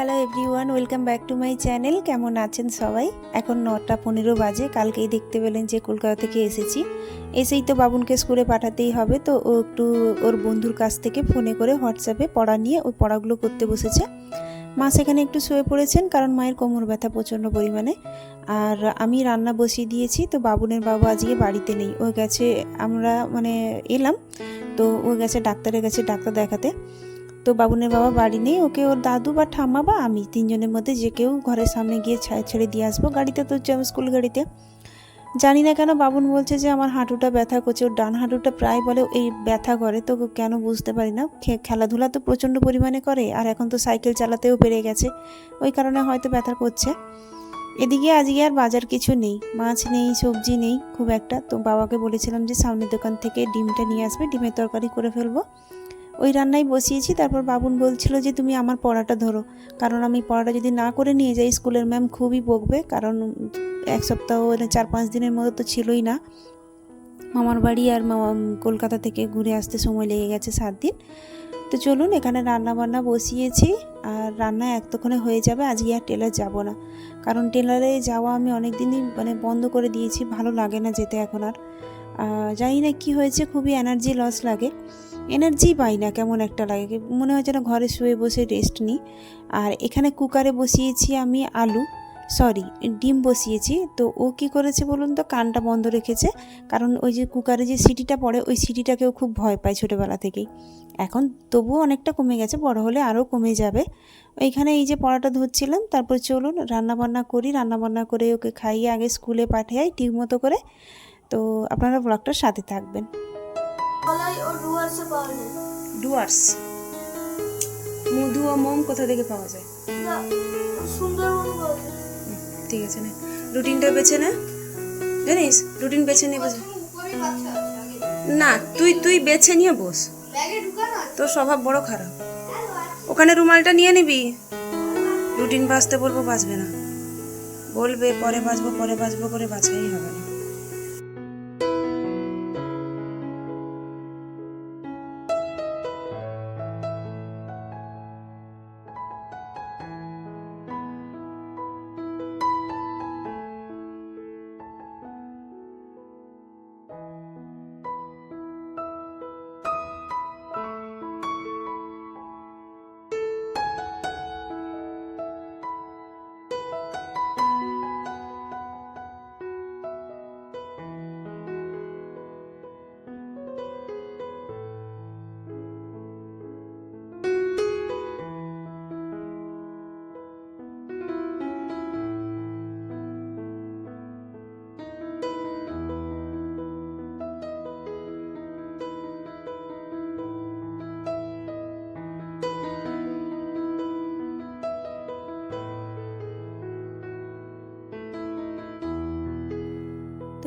Hello everyone welcome back to my channel কেমন আছেন সবাই? এখন নটা পনেরো বাজে, কালকেই দেখতে পেলেন যে কলকাতা থেকে এসেছি। এসেই তো বাবুনকে স্কুলে পাঠাতেই হবে, তো ও একটু ওর বন্ধুর কাছ থেকে ফোনে করে হোয়াটসঅ্যাপে পড়া নিয়ে ওই পড়াগুলো করতে বসেছে। মা সেখানে একটু শুয়ে পড়েছেন কারণ মায়ের কোমর ব্যথা প্রচণ্ড পরিমাণে। আর আমি রান্না বসিয়ে দিয়েছি, তো বাবুনের বাবা আজকে বাড়িতে নেই। ও গেছে, আমরা মানে এলাম, তো ও গেছে ডাক্তারের কাছে, ডাক্তার দেখাতে। তো বাবুনের বাবা বাড়ি নেই, ওকে ওর দাদু বা ঠাম্মা বা আমি তিনজনের মধ্যে যে কেউ ঘরের সামনে গিয়ে ছেড়ে দিয়ে আসব গাড়িতে তো যাব স্কুল গাড়িতে। জানি না কেন বাবুন বলছে যে আমার হাঁটুটা ব্যথা করছে, ওর ডান হাঁটুটা প্রায় বলে এই ব্যথা করে, তো কেন বুঝতে পারি না। খেলাধুলা তো প্রচণ্ড পরিমাণে করে, আর এখন তো সাইকেল চালাতেও পেরে গেছে, ওই কারণে হয়তো ব্যথা করছে। এদিকে আজকে আর বাজার কিছু নেই, মাছ নেই, সবজি নেই, খুব একটা। তো বাবাকে বলেছিলাম যে সামনের দোকান থেকে ডিমটা নিয়ে আসবে, ডিমের তরকারি করে ফেলব। ওই রান্নাই বসিয়েছি, তারপর বাবুন বলছিল যে তুমি আমার পড়াটা ধরো। কারণ আমি পড়াটা যদি না করে নিয়ে যাই, স্কুলের ম্যাম খুবই বকবে, কারণ এক সপ্তাহ চার পাঁচ দিনের মতো তো ছিলই না। মামার বাড়ি আর কলকাতা থেকে ঘুরে আসতে সময় লেগে গেছে সাত দিন। তো চলুন, এখানে রান্না বান্না বসিয়েছি, আর রান্না এতক্ষণে হয়ে যাবে, আজকে আর টেলার যাব না। কারণ টেলারে যাওয়া আমি অনেক দিনই মানে বন্ধ করে দিয়েছি, ভালো লাগে না যেতে এখন আর। জানি না কি হয়েছে, খুবই এনার্জি লস লাগে। এনার্জি পাই না কেমন একটা লাগে। মনে হয় যেন ঘরে শুয়ে বসে রেস্ট নিই আর এখানে কুকারে বসিয়েছি আমি আলু সরি ডিম বসিয়েছি। তো ও কি করেছে বলুন তো? কানটা বন্ধ রেখেছে। কারণ ওই যে কুকারে যে সিটিটা পড়ে, ওই সিটিটাকেও খুব ভয় পায় ছোটোবেলা থেকেই। এখন তবুও অনেকটা কমে গেছে, বড় হলে আরও কমে যাবে। ওইখানে এই যে পড়াটা ধরছিলাম, তারপর চলুন রান্নাবান্না করি। রান্নাবান্না করে ওকে খাইয়ে আগে স্কুলে পাঠিয়ে ঠিক মতো করে। তো আপনারা ব্লগটার সাথে থাকবেন। কলাই ও ডুয়ার্সে পাওয়া যায় ডুয়ার্স। মধু ও মোম কোথা থেকে পাওয়া যায়? সুন্দরবন পাওয়া যায় ঠিক আছে না। রুটিনটা বেছে না। জানিস রুটিন বেছে নিয়ে বসে না তুই তুই বেছে নিয়ে বস। তোর স্বভাব বড় খারাপ। ওখানে রুমালটা নিয়ে নিবি। রুটিন বাঁচতে বলব বাঁচবে না। বলবে পরে বাঁচবো পরে বাঁচবো করে বাঁচাই হবে না।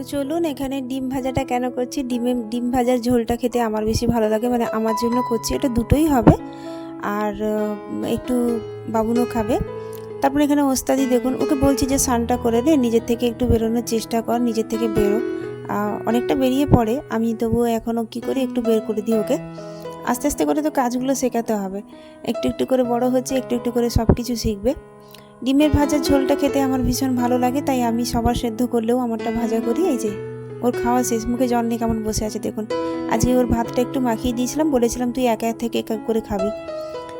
তো চলুন এখানে ডিম ভাজাটা কেন করছি? ডিমে ডিম ভাজার ঝোলটা খেতে আমার বেশি ভালো লাগে মানে আমার জন্য করছি, এটা দুটোই হবে। আর একটু বাবুনও খাবে। তারপর এখানে ওস্তাদি দেখুন, ওকে বলছি যে স্নানটা করে নে, নিজের থেকে একটু বেরোনোর চেষ্টা কর, নিজের থেকে বেরো। অনেকটা বেরিয়ে পড়ে, আমি তবুও এখনও কী করি, একটু বের করে দিই ওকে। আস্তে আস্তে করে তো কাজগুলো শেখাতে হবে। একটু একটু করে বড় হচ্ছে, একটু একটু করে সব কিছু শিখবে। ডিমের ভাজার ঝোলটা খেতে আমার ভীষণ ভালো লাগে, তাই আমি সবার সেদ্ধ করলেও আমারটা ভাজা করি, এই যে। ওর খাওয়া শেষ, মুখে জল নিয়ে কেমন বসে আছে দেখুন। আজকে ওর ভাতটা একটু মাখিয়ে দিয়েছিলাম, বলেছিলাম তুই একা এক থেকে এক এক করে খাবি।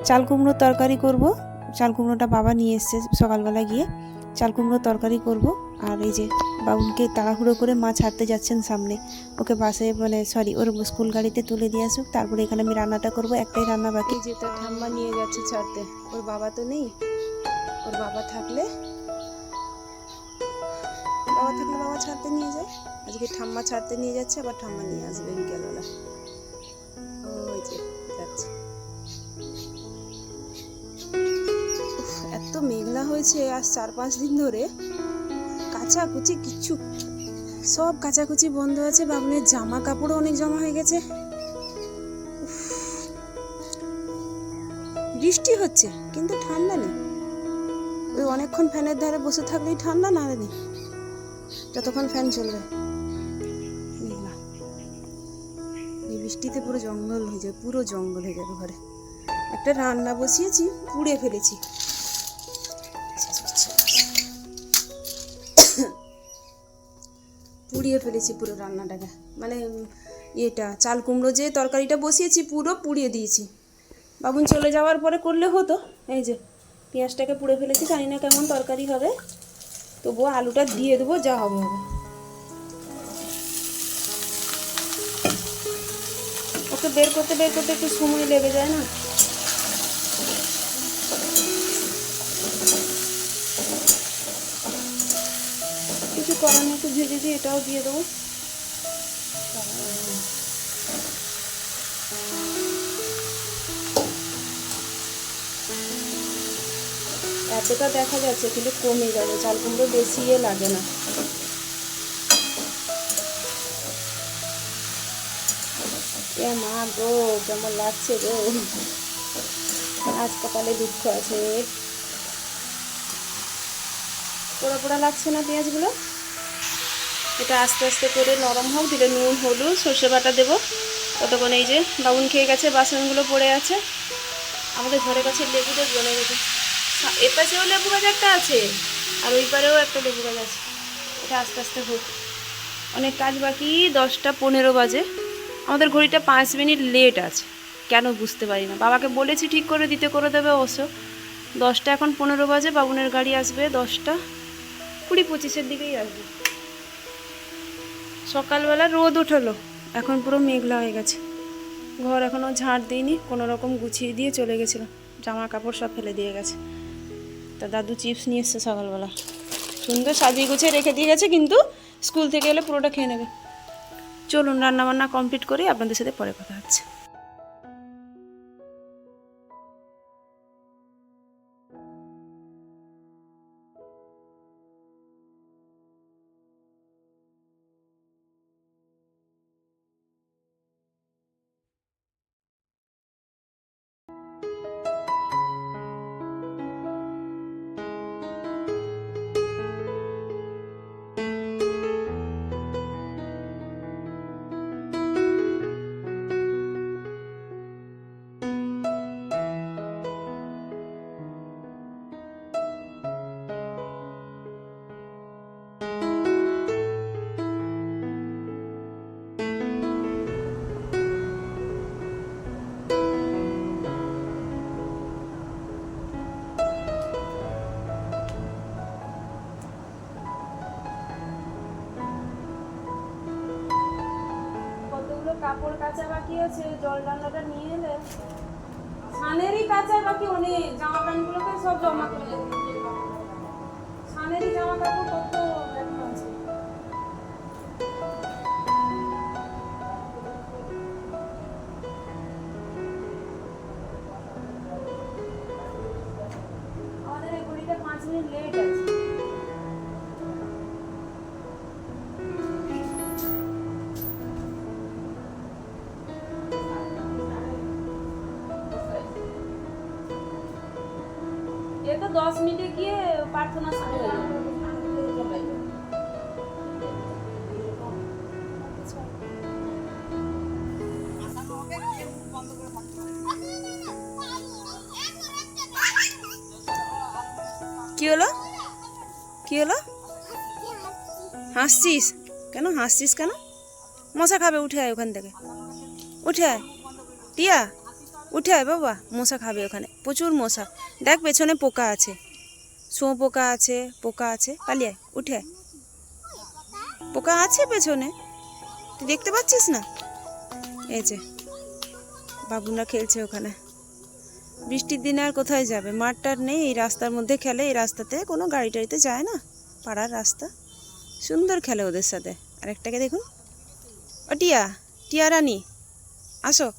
চাল কুমড়োর তরকারি করব, চাল কুমড়োটা বাবা নিয়ে এসছে সকালবেলা গিয়ে। চাল কুমড়োর তরকারি করব, আর এই যে বাবুনকে তাড়াহুড়ো করে মা ছাড়তে যাচ্ছেন সামনে। ওকে বাসে মানে সরি, ওর স্কুল গাড়িতে তুলে দিয়ে আসুক, তারপরে এখানে আমি রান্নাটা করব, একটাই রান্না বাকি। যে তার ঠাম্মা নিয়ে যাচ্ছে ছাড়তে, ওর বাবা তো নেই। ওর বাবা থাকলে বাবা থাকলে বাবা ছাড়তে নিয়ে যায়। আজকে ঠাম্মা ছাড়তে নিয়ে যাচ্ছে, আবার ঠাম্মা নিয়ে আসবে বিকেলবেলা। ওই যে, যাচ্ছে। এত মেঘলা হয়েছে আজ চার পাঁচ দিন ধরে। কাচাকুচি কিচ্ছু। সব কাচাকুচি বন্ধ আছে, বাবুনের জামা কাপড়ও অনেক জমা হয়ে গেছে। বৃষ্টি হচ্ছে, কিন্তু ঠান্ডা নেই। ওই অনেকক্ষণ ফ্যানের ধারে বসে থাকলেই ঠান্ডা, না দিদি যতক্ষণ ফ্যান চলবে। এই বৃষ্টিতে পুরো জঙ্গল হয়ে যাবে পুরো জঙ্গল হয়ে যাবে ঘরে। একটা রান্না বসিয়েছি, পুড়ে ফেলেছি। পুড়িয়ে ফেলেছি পুরো রান্নাটাকে। মানে এটা চাল কুমড়ো যে তরকারিটা বসিয়েছি, পুরো পুড়িয়ে দিয়েছি। বাবুন চলে যাওয়ার পরে করলে হতো, এই যে। পেঁয়াজটাকে পুড়ে ফেলেছি, জানি না কেমন তরকারি হবে। তবুও আলুটা দিয়ে দেবো, যা হবে ওকে বের করতে বের করতে একটু সময় লেগে যায় না? কিছু করার নেই, একটু ভেজে দিয়ে এটাও দিয়ে দেবো। এতটা দেখা যাচ্ছে কিন্তু কমে যাবে, চাল কুমড়ো বেশি ইয়ে লাগে না। এ মা গো, কেমন লাগছে গো? আজ কপালে দুঃখ আছে। পোড়া পোড়া লাগছে না পেঁয়াজগুলো? এটা আস্তে আস্তে করে নরম হোক, দিলে নুন, হলুদ, সর্ষে বাটা দেবো। ততক্ষণ এই যে বাবুন খেয়ে গেছে, বাসনগুলো পড়ে আছে। আমাদের ঘরের কাছে লেবু দেখব না দেখে এ পাশেও লেবু গাছ একটা আছে, আর ওই পারেও একটা লেবু গাছ আছে। এটা আস্তে আস্তে হোক। অনেক কাজ বাকি, দশটা পনেরো বাজে। আমাদের ঘড়িটা পাঁচ মিনিট লেট আছে। কেন বুঝতে পারি না। বাবাকে বলেছি ঠিক করে দিতে, করে দেবে অবশ্য। দশটা এখন পনেরো বাজে, বাবুনের গাড়ি আসবে দশটা। কুড়ি পঁচিশের দিকেই আসবে। সকালবেলা রোদ উঠল। এখন পুরো মেঘলা হয়ে গেছে। ঘর এখনও ঝাড় দিইনি, কোনো রকম গুছিয়ে দিয়ে চলে গেছিল জামা কাপড় সব ফেলে দিয়ে গেছে। তা দাদু চিপস নিয়ে এসছে সকালবেলা। সুন্দর সাজিয়ে গুছিয়ে রেখে দিয়ে গেছে, কিন্তু স্কুল থেকে এলে পুরোটা খেয়ে নেবে। চলুন, রান্নাবান্না কমপ্লিট করি, আপনাদের সাথে পরে কথা হচ্ছে। কাপড় কাচা বাকি আছে, জল রান্নাটা নিয়ে এলে সানেরই কাঁচা বাকি অনেক, জামা প্যান্টগুলোকে সব জমা করে সানেরই জামা কাপড় কত তো দশ মিনিটে গিয়ে প্রার্থনা শুরু হয়ে কি হলো? কি হলো? হাসছিস? কেন হাসছিস কেন? মশা খাবে, উঠে আয় ওখান থেকে। উঠে আয়। টিয়া? উঠে আয় বাবা, মশা খাবে ওখানে, প্রচুর মশা। দেখ পেছনে পোকা আছে। শোঁ, পোকা আছে পোকা আছে, পালিয়ে আয়, উঠে আয়। পোকা আছে পেছনে? তুই দেখতে পাচ্ছিস না? এই যে বাবুরা খেলছে ওখানে। বৃষ্টির দিনে আর কোথায় যাবে? মাঠ টাট নেই, এই রাস্তার মধ্যে খেলে, এই রাস্তাতে কোনো গাড়ি টাড়িতে যায় না, পাড়ার রাস্তা। সুন্দর খেলে ওদের সাথে। আরেকটাকে দেখুন। ও টিয়া টিয়া রানী, আসো।